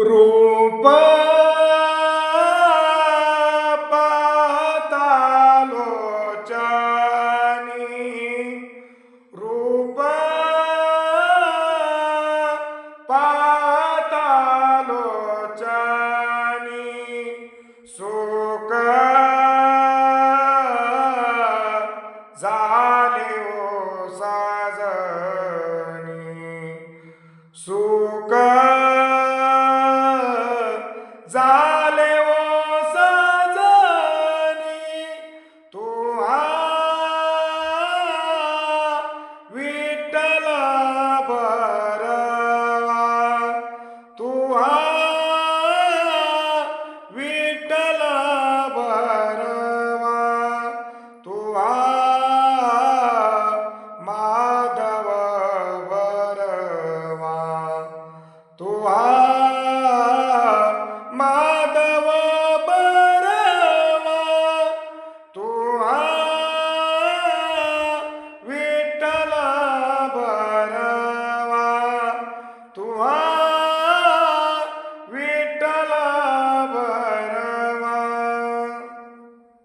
रूप पातालोचनी रूप पातालोचनी सुख झाले ओ साजनी सुख झाले ओ सजनी तू विठ्ठल बरवा तू विठ्ठल